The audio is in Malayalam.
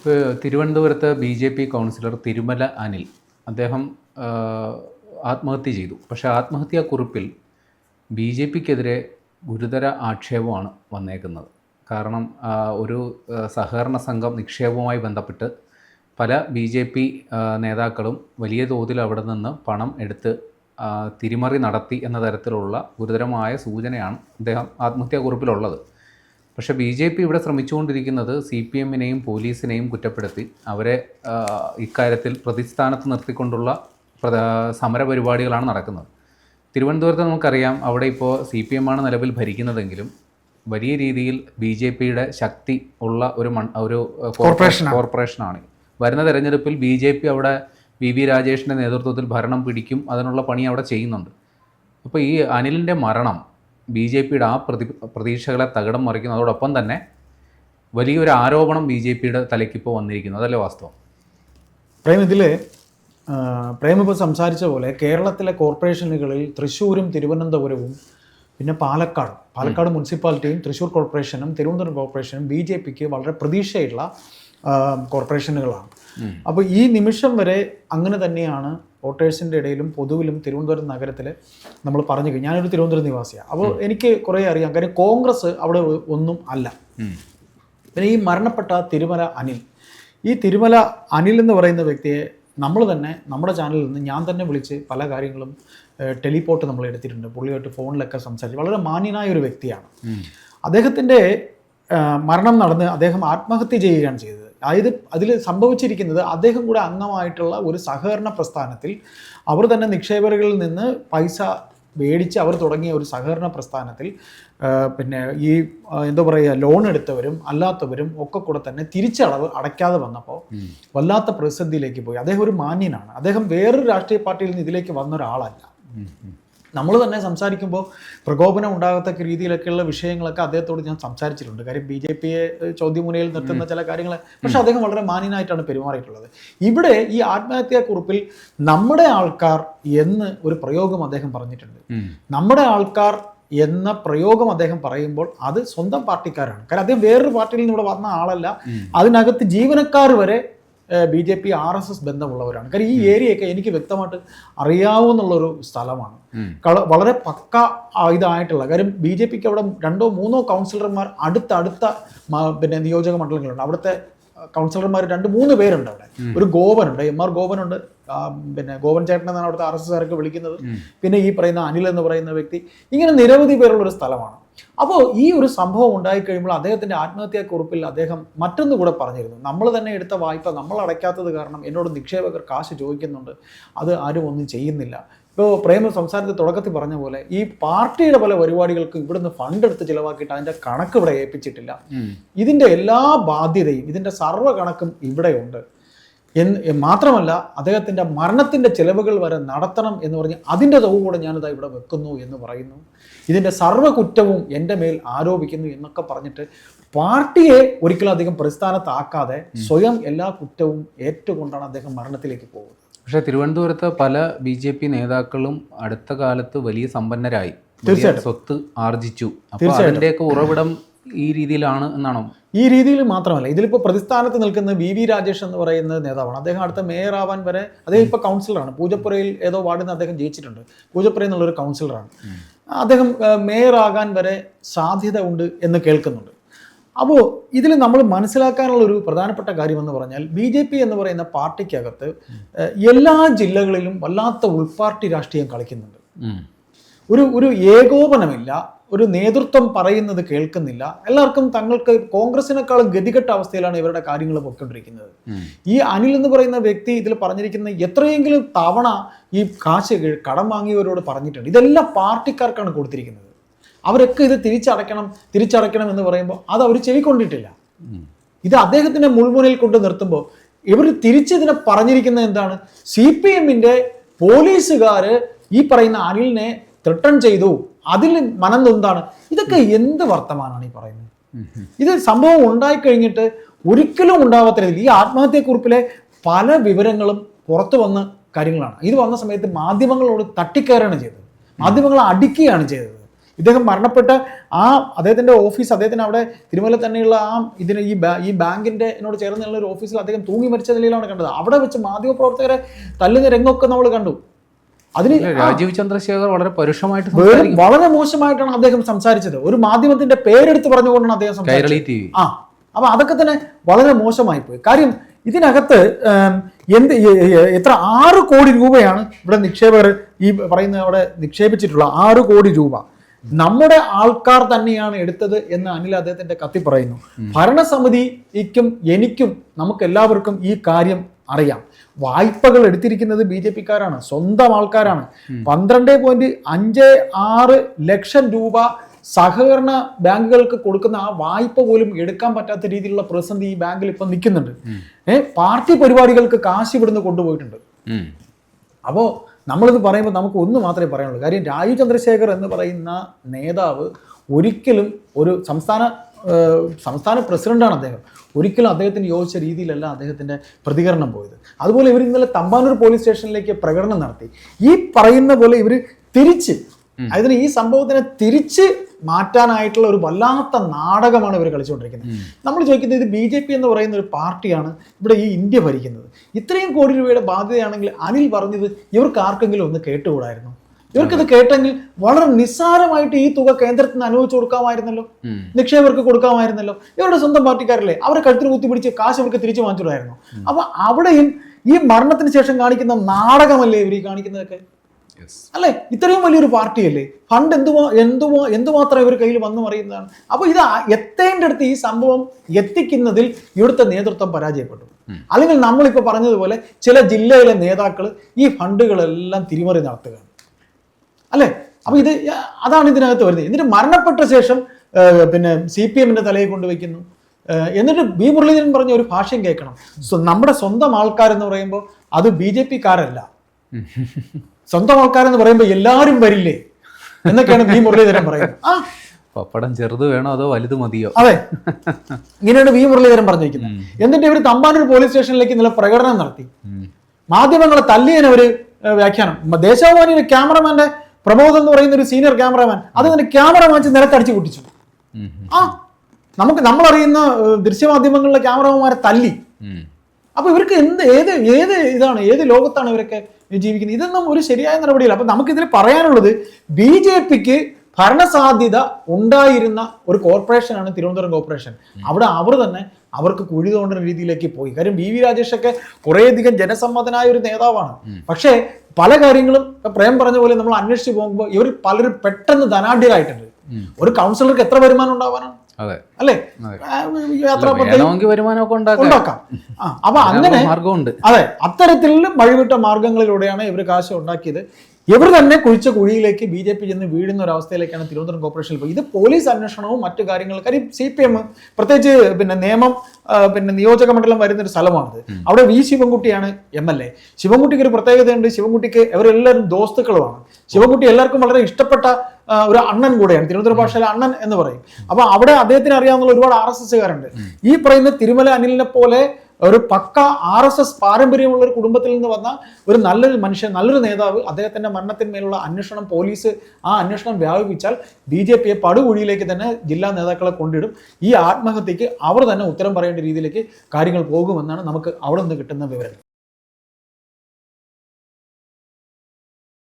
ഇപ്പോൾ തിരുവനന്തപുരത്ത് B J P councillor Thirumala Anil അദ്ദേഹം ആത്മഹത്യ ചെയ്തു. പക്ഷേ ആത്മഹത്യാ കുറിപ്പിൽ ബി ജെ പിക്കെതിരെ ഗുരുതര ആക്ഷേപമാണ് വന്നേക്കുന്നത്. കാരണം ഒരു സഹകരണ സംഘം നിക്ഷേപവുമായി ബന്ധപ്പെട്ട് പല ബി ജെ പി നേതാക്കളും വലിയ തോതിൽ അവിടെ നിന്ന് പണം എടുത്ത് തിരിമറി നടത്തി എന്ന തരത്തിലുള്ള ഗുരുതരമായ സൂചനയാണ് അദ്ദേഹം ആത്മഹത്യാ കുറിപ്പിലുള്ളത്. പക്ഷേ ബി ജെ പി ഇവിടെ ശ്രമിച്ചുകൊണ്ടിരിക്കുന്നത് സി പി എമ്മിനെയും പോലീസിനെയും കുറ്റപ്പെടുത്തി അവരെ ഇക്കാര്യത്തിൽ പ്രതിസ്ഥാനത്ത് നിർത്തിക്കൊണ്ടുള്ള സമരപരിപാടികളാണ് നടക്കുന്നത്. തിരുവനന്തപുരത്ത് നമുക്കറിയാം അവിടെ ഇപ്പോൾ സി പി എമ്മാണ് നിലവിൽ ഭരിക്കുന്നതെങ്കിലും വലിയ രീതിയിൽ ബി ജെ പിയുടെ ശക്തി ഉള്ള ഒരു മൺ ഒരു കോർപ്പറേഷൻ കോർപ്പറേഷനാണ് വരുന്ന തെരഞ്ഞെടുപ്പിൽ ബി ജെ പി അവിടെ വി വി രാജേഷിന്റെ നേതൃത്വത്തിൽ ഭരണം പിടിക്കും അതിനുള്ള പണി അവിടെ ചെയ്യുന്നുണ്ട്. അപ്പോൾ ഈ അനിലിന്റെ മരണം ബി ജെ പിയുടെ ആ പ്രതി പ്രതീക്ഷകളെ തകിടം മറിക്കുന്നതോടൊപ്പം തന്നെ വലിയൊരു ആരോപണം ബി ജെ പിയുടെ തലയ്ക്ക് ഇപ്പോൾ വന്നിരിക്കുന്നു. അതല്ലേ വാസ്തവം? പ്രേം ഇതിൽ പ്രേം ഇപ്പോൾ സംസാരിച്ച പോലെ കേരളത്തിലെ കോർപ്പറേഷനുകളിൽ തൃശ്ശൂരും തിരുവനന്തപുരവും പിന്നെ പാലക്കാട് പാലക്കാട് മുനിസിപ്പാലിറ്റിയും തൃശ്ശൂർ കോർപ്പറേഷനും തിരുവനന്തപുരം കോർപ്പറേഷനും ബി ജെ പിക്ക് വളരെ പ്രതീക്ഷയുള്ള കോർപ്പറേഷനുകളാണ്. അപ്പോൾ ഈ നിമിഷം വരെ അങ്ങനെ തന്നെയാണ് വോട്ടേഴ്സിന്റെ ഇടയിലും പൊതുവിലും തിരുവനന്തപുരം നഗരത്തിൽ നമ്മൾ പറഞ്ഞു കഴിഞ്ഞു. ഞാനൊരു തിരുവനന്തപുരം നിവാസിയാണ് അപ്പോൾ എനിക്ക് കുറേ അറിയാം. കാര്യം കോൺഗ്രസ് അവിടെ ഒന്നും അല്ല. പിന്നെ ഈ മരണപ്പെട്ട തിരുമല അനിൽ. ഈ തിരുമല അനിൽ എന്ന് പറയുന്ന വ്യക്തിയെ നമ്മൾ തന്നെ നമ്മുടെ ചാനലിൽ നിന്ന് ഞാൻ തന്നെ വിളിച്ച് പല കാര്യങ്ങളും ടെലിപോർട്ട് നമ്മൾ എടുത്തിട്ടുണ്ട്. പുള്ളിയായിട്ട് ഫോണിലൊക്കെ സംസാരിച്ച്. വളരെ മാന്യനായ ഒരു വ്യക്തിയാണ് അദ്ദേഹത്തിന്റെ മരണം നടന്ന് അദ്ദേഹം ആത്മഹത്യ ചെയ്യുകയാണ് ചെയ്തത്. അതായത് അതിൽ സംഭവിച്ചിരിക്കുന്നത് അദ്ദേഹം കൂടെ അംഗമായിട്ടുള്ള ഒരു സഹകരണ പ്രസ്ഥാനത്തിൽ അവർ തന്നെ നിക്ഷേപകരിൽ നിന്ന് പൈസ മേടിച്ച് അവർ തുടങ്ങിയ ഒരു സഹകരണ പ്രസ്ഥാനത്തിൽ പിന്നെ ഈ എന്താ പറയുക ലോൺ എടുത്തവരും അല്ലാത്തവരും ഒക്കെ കൂടെ തന്നെ തിരിച്ചടവ് അടയ്ക്കാതെ വന്നപ്പോൾ വല്ലാത്ത പ്രതിസന്ധിയിലേക്ക് പോയി. അദ്ദേഹം ഒരു മാന്യനാണ്. അദ്ദേഹം വേറൊരു രാഷ്ട്രീയ പാർട്ടിയിൽ നിന്ന് ഇതിലേക്ക് വന്ന ഒരാളല്ല. നമ്മൾ തന്നെ സംസാരിക്കുമ്പോൾ പ്രകോപനം ഉണ്ടാകത്തക്ക രീതിയിലൊക്കെയുള്ള വിഷയങ്ങളൊക്കെ അദ്ദേഹത്തോട് ഞാൻ സംസാരിച്ചിട്ടുണ്ട്. കാര്യം ബി ജെ പിയെ ചോദ്യമുനയിൽ നിർത്തുന്ന ചില കാര്യങ്ങൾ പക്ഷെ അദ്ദേഹം വളരെ മാന്യനായിട്ടാണ് പെരുമാറിയിട്ടുള്ളത്. ഇവിടെ ഈ ആത്മഹത്യാക്കുറിപ്പിൽ നമ്മുടെ ആൾക്കാർ എന്ന് ഒരു പ്രയോഗം അദ്ദേഹം പറഞ്ഞിട്ടുണ്ട്. നമ്മുടെ ആൾക്കാർ എന്ന പ്രയോഗം അദ്ദേഹം പറയുമ്പോൾ അത് സ്വന്തം പാർട്ടിക്കാരാണ്. കാരണം അദ്ദേഹം വേറൊരു പാർട്ടിയിൽ നിന്ന് ഇവിടെ വന്ന ആളല്ല. അതിനകത്ത് ജീവനക്കാർ വരെ B J P R S S ബന്ധമുള്ളവരാണ്. കാര്യം ഈ ഏരിയയൊക്കെ എനിക്ക് വ്യക്തമായിട്ട് അറിയാവുന്നുള്ളൊരു സ്ഥലമാണ്. വളരെ പക്ക ഇതായിട്ടുള്ള കാര്യം ബി ജെ പിക്ക് അവിടെ രണ്ടോ മൂന്നോ കൗൺസിലർമാർ അടുത്തടുത്ത പിന്നെ നിയോജക മണ്ഡലങ്ങളുണ്ട്. അവിടുത്തെ കൗൺസിലർമാർ രണ്ട് മൂന്ന് പേരുണ്ട് അവിടെ. ഒരു ഗോവനുണ്ട് എം ആർ ഉണ്ട് പിന്നെ ഗോവൻ ചേട്ടൻ എന്നാണ് അവിടുത്തെ ആർ എസ് എസ് വിളിക്കുന്നത്. പിന്നെ ഈ പറയുന്ന അനിൽ എന്ന് പറയുന്ന വ്യക്തി ഇങ്ങനെ നിരവധി പേരുള്ള ഒരു സ്ഥലമാണ്. അപ്പോൾ ഈ ഒരു സംഭവം ഉണ്ടായി കഴിയുമ്പോൾ അദ്ദേഹത്തിന്റെ ആത്മഹത്യാക്കുറിപ്പിൽ അദ്ദേഹം മറ്റൊന്ന് കൂടെ പറഞ്ഞിരുന്നു. നമ്മൾ തന്നെ എടുത്ത വായ്പ നമ്മൾ അടയ്ക്കാത്തത് കാരണം എന്നോട് നിക്ഷേപകർ കാശ് ചോദിക്കുന്നുണ്ട്. അത് ആരും ഒന്നും ചെയ്യുന്നില്ല. ഇപ്പോൾ പ്രേമ സംസാരത്തിൽ തുടക്കത്തിൽ പറഞ്ഞ പോലെ ഈ പാർട്ടിയുടെ പല പരിപാടികൾക്കും ഇവിടുന്ന് ഫണ്ട് എടുത്ത് ചിലവാക്കിയിട്ട് അതിന്റെ കണക്ക് ഇവിടെ ഏൽപ്പിച്ചിട്ടില്ല. ഇതിന്റെ എല്ലാ ബാധ്യതയും ഇതിന്റെ സർവ കണക്കും ഇവിടെയുണ്ട്. എന്ന് മാത്രമല്ല അദ്ദേഹത്തിന്റെ മരണത്തിന്റെ ചെലവുകൾ വരെ നടത്തണം എന്ന് പറഞ്ഞ് അതിന്റെ തുക കൂടെ ഞാനിതാ ഇവിടെ വെക്കുന്നു എന്ന് പറയുന്നു. ഇതിന്റെ സർവ കുറ്റവും എന്റെ മേൽ ആരോപിക്കുന്നു എന്നൊക്കെ പറഞ്ഞിട്ട് പാർട്ടിയെ ഒരിക്കലും അധികം പ്രസ്ഥാനത്താക്കാതെ സ്വയം എല്ലാ കുറ്റവും ഏറ്റുകൊണ്ടാണ് അദ്ദേഹം മരണത്തിലേക്ക് പോകുന്നത്. പക്ഷേ തിരുവനന്തപുരത്ത് പല ബി ജെ പി നേതാക്കളും അടുത്ത കാലത്ത് വലിയ സമ്പന്നരായി. സ്വത്ത് ആർജിച്ചു. അപ്പോൾ അതിന്റെയൊക്കെ ഉറവിടം ഈ രീതിയിലാണ് എന്നാണോ? ഈ രീതിയിൽ മാത്രമല്ല ഇതിലിപ്പോൾ പ്രതിസ്ഥാനത്ത് നിൽക്കുന്ന വി വി രാജേഷ് എന്ന് പറയുന്ന നേതാവാണ്. അദ്ദേഹം അടുത്ത മേയർ ആവാൻ വരെ അദ്ദേഹം ഇപ്പോൾ കൗൺസിലറാണ്. പൂജപ്പുരയിൽ ഏതോ വാർഡിൽ നിന്ന് അദ്ദേഹം ജയിച്ചിട്ടുണ്ട്. പൂജപ്പുര എന്നുള്ളൊരു കൗൺസിലറാണ്. അദ്ദേഹം മേയർ ആകാൻ വരെ സാധ്യത ഉണ്ട് എന്ന് കേൾക്കുന്നുണ്ട്. അപ്പോൾ ഇതിൽ നമ്മൾ മനസ്സിലാക്കാനുള്ള ഒരു പ്രധാനപ്പെട്ട കാര്യമെന്ന് പറഞ്ഞാൽ ബി ജെ പി എന്ന് പറയുന്ന പാർട്ടിക്കകത്ത് എല്ലാ ജില്ലകളിലും വല്ലാത്ത ഉൾപാർട്ടി രാഷ്ട്രീയം കളിക്കുന്നുണ്ട്. ഒരു ഒരു ഏകോപനമില്ല ഒരു നേതൃത്വം പറയുന്നത് കേൾക്കുന്നില്ല. എല്ലാവർക്കും തങ്ങൾക്ക് കോൺഗ്രസിനേക്കാളും ഗതികെട്ട അവസ്ഥയിലാണ് ഇവരുടെ കാര്യങ്ങൾ പൊയ്ക്കൊണ്ടിരിക്കുന്നത്. ഈ അനിൽ എന്ന് പറയുന്ന വ്യക്തി ഇതിൽ പറഞ്ഞിരിക്കുന്ന എത്രയെങ്കിലും തവണ ഈ കാശ് കടം വാങ്ങിയവരോട് പറഞ്ഞിട്ടുണ്ട്. ഇതെല്ലാം പാർട്ടിക്കാർക്കാണ് കൊടുത്തിരിക്കുന്നത്. അവരൊക്കെ ഇത് തിരിച്ചടയ്ക്കണം തിരിച്ചടയ്ക്കണം എന്ന് പറയുമ്പോൾ അത് അവർ ചെവിക്കൊണ്ടിട്ടില്ല. ഇത് അദ്ദേഹത്തിന്റെ മുൾമുനയിൽ കൊണ്ട് നിർത്തുമ്പോൾ ഇവർ തിരിച്ചിതിനെ പറഞ്ഞിരിക്കുന്നത് എന്താണ്? സി പി എമ്മിന്റെ പോലീസുകാര് ഈ പറയുന്ന അനിലിനെ ത്രിട്ടൺ ചെയ്തു. അതിൽ മനം നൊന്താണ് ഇതൊക്കെ എന്ത് വർത്തമാനമാണ് ഈ പറയുന്നത്? ഇത് സംഭവം ഉണ്ടായി കഴിഞ്ഞിട്ട് ഒരിക്കലും ഉണ്ടാവാത്ത രീതിയിൽ ഈ ആത്മഹത്യക്കുറിപ്പിലെ പല വിവരങ്ങളും പുറത്തു വന്ന കാര്യങ്ങളാണ്. ഇത് വന്ന സമയത്ത് മാധ്യമങ്ങളോട് തട്ടിക്കയറാണ് ചെയ്തത്. മാധ്യമങ്ങളെ അടിക്കുകയാണ് ചെയ്തത്. ഇദ്ദേഹം മരണപ്പെട്ട ആ അദ്ദേഹത്തിന്റെ ഓഫീസ് അദ്ദേഹത്തിന് അവിടെ തിരുമല തന്നെയുള്ള ആ ഇതിന് ഈ ഈ ബാങ്കിന്റെ എന്നോട് ചേർന്നുള്ള ഒരു ഓഫീസിൽ അദ്ദേഹം തൂങ്ങി മരിച്ച നിലയിലാണ് കണ്ടത്. അവിടെ വെച്ച് മാധ്യമ മാധ്യമപ്രവർത്തകരെ തല്ലുന്ന രംഗമൊക്കെ നമ്മൾ കണ്ടു. അതിന് രാജീവ് ചന്ദ്രശേഖർ വളരെ പരുഷമായിട്ട് വളരെ മോശമായിട്ടാണ് അദ്ദേഹം സംസാരിച്ചത്. ഒരു മാധ്യമത്തിന്റെ പേരെടുത്ത് പറഞ്ഞുകൊണ്ടാണ് അദ്ദേഹം സംസാരിച്ചത്. ആ അപ്പൊ അതൊക്കെ തന്നെ വളരെ മോശമായി പോയി കാര്യം ഇതിനകത്ത് എന്ത് എത്ര ആറ് കോടി രൂപയാണ് ഇവിടെ നിക്ഷേപകർ ഈ പറയുന്ന അവിടെ നിക്ഷേപിച്ചിട്ടുള്ള ആറ് കോടി രൂപ. നമ്മുടെ ആൾക്കാർ തന്നെയാണ് എടുത്തത് എന്ന് അനിൽ അദ്ദേഹത്തിന്റെ കത്തി പറയുന്നു. ഭരണസമിതിക്കും എനിക്കും നമുക്ക് എല്ലാവർക്കും ഈ കാര്യം അറിയാം. വായ്പകൾ എടുത്തിരിക്കുന്നത് ബി ജെ പിക്കാരാണ് സ്വന്തം ആൾക്കാരാണ്. പന്ത്രണ്ട് പോയിന്റ് അഞ്ച് ആറ് ലക്ഷം രൂപ സഹകരണ ബാങ്കുകൾക്ക് കൊടുക്കുന്ന ആ വായ്പ പോലും എടുക്കാൻ പറ്റാത്ത രീതിയിലുള്ള പ്രതിസന്ധി ഈ ബാങ്കിൽ ഇപ്പം നിൽക്കുന്നുണ്ട്. ഏഹ് പാർട്ടി പരിപാടികൾക്ക് കാശ് ഇവിടുന്ന് കൊണ്ടുപോയിട്ടുണ്ട്. അപ്പോ അപ്പോൾ നമ്മളിത് പറയുമ്പോൾ നമുക്ക് ഒന്ന് മാത്രമേ പറയാനുള്ളൂ. കാര്യം രാജീവ് ചന്ദ്രശേഖർ എന്ന് പറയുന്ന നേതാവ് ഒരിക്കലും ഒരു സംസ്ഥാന സംസ്ഥാന പ്രസിഡന്റാണ് അദ്ദേഹം. ഒരിക്കലും അദ്ദേഹത്തിന് യോജിച്ച രീതിയിലല്ല അദ്ദേഹത്തിന്റെ പ്രതികരണം പോയത്. അതുപോലെ ഇവർ ഇന്നലെ തമ്പാനൂർ പോലീസ് സ്റ്റേഷനിലേക്ക് പ്രകടനം നടത്തി. ഈ പറയുന്ന പോലെ ഇവർ തിരിച്ച് അതിന് ഈ സംഭവത്തിനെ തിരിച്ച് മാറ്റാനായിട്ടുള്ള ഒരു വല്ലാത്ത നാടകമാണ് ഇവർ കളിച്ചുകൊണ്ടിരിക്കുന്നത്. നമ്മൾ ചോദിക്കുന്നത് ഇത് ബി ജെ പി എന്ന് പറയുന്ന ഒരു പാർട്ടിയാണ് ഇവിടെ ഈ ഇന്ത്യ ഭരിക്കുന്നത്. ഇത്രയും കോടി രൂപയുടെ ബാധ്യതയാണെങ്കിൽ അനിൽ പറഞ്ഞത് ഇവർക്ക് ആർക്കെങ്കിലും ഒന്ന് കേട്ടുകൂടായിരുന്നു? ഇവർക്കിത് കേട്ടെങ്കിൽ വളരെ നിസ്സാരമായിട്ട് ഈ തുക കേന്ദ്രത്തിന് അനുവദിച്ചു കൊടുക്കാമായിരുന്നല്ലോ. നിക്ഷേപകർക്ക് കൊടുക്കാമായിരുന്നല്ലോ. ഇവരുടെ സ്വന്തം പാർട്ടിക്കാരല്ലേ അവരെ കഴുത്തിൽ കുത്തിപ്പിടിച്ച് കാശ് അവർക്ക് തിരിച്ചു വാങ്ങിച്ചിടായിരുന്നു അപ്പൊ അവിടെയും ഈ മരണത്തിന് ശേഷം കാണിക്കുന്ന നാടകമല്ലേ ഇവർ ഈ കാണിക്കുന്നതൊക്കെ. അല്ലേ? ഇത്രയും വലിയൊരു പാർട്ടിയല്ലേ? ഫണ്ട് എന്തുമാ എന്തുമാ എന്തുമാത്രം ഇവർ കയ്യിൽ വന്നു അറിയുന്നതാണ് അപ്പോൾ ഇത് എത്തേണ്ട അടുത്ത് ഈ സംഭവം എത്തിക്കുന്നതിൽ ഇവിടുത്തെ നേതൃത്വം പരാജയപ്പെട്ടു. അല്ലെങ്കിൽ നമ്മളിപ്പോൾ പറഞ്ഞതുപോലെ ചില ജില്ലയിലെ നേതാക്കൾ ഈ ഫണ്ടുകളെല്ലാം തിരിമറി നടത്തുകയാണ്. അല്ലേ? അപ്പോൾ ഇത് അതാണ് ഇതിനകത്ത് വരുന്നത്. എന്നിട്ട് മരണപ്പെട്ട ശേഷം പിന്നെ സി പി എമ്മിന്റെ തലയിൽ കൊണ്ടുവയ്ക്കുന്നു. എന്നിട്ട് ബി മുരളീധരൻ പറഞ്ഞ ഒരു ഭാഷയും കേൾക്കണം. നമ്മുടെ സ്വന്തം ആൾക്കാരെന്ന് പറയുമ്പോൾ അത് ബി ജെ പിക്കാരല്ല. സ്വന്തം ആൾക്കാരെന്ന് പറയുമ്പോൾ എല്ലാവരും വരില്ലേ? എന്നൊക്കെയാണ് ബി മുരളീധരൻ പറയുന്നത്. ആ. പപ്പടം ചെറുത് വേണോ അതോ വലുത് മതിയോ? അതെ. ഇങ്ങനെയാണ് വി മുരളീധരൻ പറഞ്ഞിരിക്കുന്നത്. എന്നിട്ട് ഇവർ തമ്പാനൂർ പോലീസ് സ്റ്റേഷനിലേക്ക് ഇന്നലെ പ്രകടനം നടത്തി. മാധ്യമങ്ങളെ തല്ലിയതിന് ഒരു വ്യാഖ്യാനം. ദേശാഭിമാനിയുടെ ക്യാമറമാന്റെ പ്രമോദ് എന്ന് പറയുന്ന ഒരു സീനിയർ ക്യാമറമാൻ അത് തന്നെ ക്യാമറ വാങ്ങിച്ച് നിലത്തടിച്ച് പൊട്ടിച്ചു. ആ നമുക്ക് നമ്മളറിയുന്ന അറിയുന്ന ദൃശ്യമാധ്യമങ്ങളിലെ ക്യാമറമാന്മാരെ തല്ലി. അപ്പൊ ഇവർക്ക് എന്ത് ഏത് ഏത് ഇതാണ് ഏത് ലോകത്താണ് ഇവരൊക്കെ ജീവിക്കുന്നത്? ഇതൊന്നും ഒരു ശരിയായ നടപടിയില്ല. അപ്പൊ നമുക്കിതിൽ പറയാനുള്ളത് ബി ജെ പിക്ക് ഭരണസാധ്യത ഉണ്ടായിരുന്ന ഒരു കോർപ്പറേഷനാണ് തിരുവനന്തപുരം കോർപ്പറേഷൻ. അവിടെ അവർ തന്നെ അവർക്ക് കുഴി തോണ്ടുന്ന രീതിയിലേക്ക് പോയി. കാര്യം ബി വി രാജേഷൊക്കെ കുറേയധികം ജനസമ്മതനായ ഒരു നേതാവാണ്. പക്ഷേ പല കാര്യങ്ങളും പ്രേം പറഞ്ഞ പോലെ നമ്മൾ അന്വേഷിച്ച് പോകുമ്പോൾ ഇവർ പലരും പെട്ടെന്ന് ധനാഢ്യരായിട്ടുണ്ട്. ഒരു കൗൺസിലർക്ക് എത്ര വരുമാനം ഉണ്ടാവാനാണ്? അല്ലേ? വരുമാനമൊക്കെ ഉണ്ടാക്കാം. അപ്പൊ അങ്ങനെ മാർഗമുണ്ട് അതെ അത്തരത്തിൽ വഴിവിട്ട മാർഗങ്ങളിലൂടെയാണ് ഇവർ കാശ് ഉണ്ടാക്കിയത്. ഇവർ തന്നെ കുഴിച്ച കുഴിയിലേക്ക് ബി ജെ പി ചെന്ന് വീഴുന്ന ഒരു അവസ്ഥയിലേക്കാണ് തിരുവനന്തപുരം കോർപ്പറേഷനിൽ പോയി. ഇത് പോലീസ് അന്വേഷണവും മറ്റു കാര്യങ്ങളും കാര്യം സി പി എം പ്രത്യേകിച്ച് പിന്നെ നിയമം പിന്നെ നിയോജക മണ്ഡലം വരുന്ന ഒരു സ്ഥലമാണിത് അവിടെ വി ശിവൻകുട്ടിയാണ് എം എൽ എ. ശിവൻകുട്ടിക്ക് ഒരു പ്രത്യേകതയുണ്ട്. ശിവൻകുട്ടിക്ക് അവരെല്ലാവരും ദോസ്തുക്കളുമാണ്. ശിവൻകുട്ടി എല്ലാവർക്കും വളരെ ഇഷ്ടപ്പെട്ട ഒരു അണ്ണൻ കൂടെയാണ്. തിരുവനന്തപുരം ഭാഷയിലെ അണ്ണൻ എന്ന് പറയും. അപ്പൊ അവിടെ അദ്ദേഹത്തിന് അറിയാവുന്ന ഒരുപാട് ആർ എസ് എസ്സുകാരുണ്ട്. ഈ പറയുന്ന തിരുമല അനിലിനെ പോലെ ഒരു പക്ക ആർ എസ് എസ് പാരമ്പര്യമുള്ള ഒരു കുടുംബത്തിൽ നിന്ന് വന്ന ഒരു നല്ലൊരു മനുഷ്യൻ നല്ലൊരു നേതാവ് അദ്ദേഹത്തിന്റെ മരണത്തിന്മേലുള്ള അന്വേഷണം പോലീസ് ആ അന്വേഷണം വ്യാപിപ്പിച്ചാൽ ബി ജെ പിയെ പടുകുഴിയിലേക്ക് തന്നെ ജില്ലാ നേതാക്കളെ കൊണ്ടിടും. ഈ ആത്മഹത്യക്ക് അവർ തന്നെ ഉത്തരം പറയേണ്ട രീതിയിലേക്ക് കാര്യങ്ങൾ പോകുമെന്നാണ് നമുക്ക് അവിടെ നിന്ന് കിട്ടുന്ന വിവരം.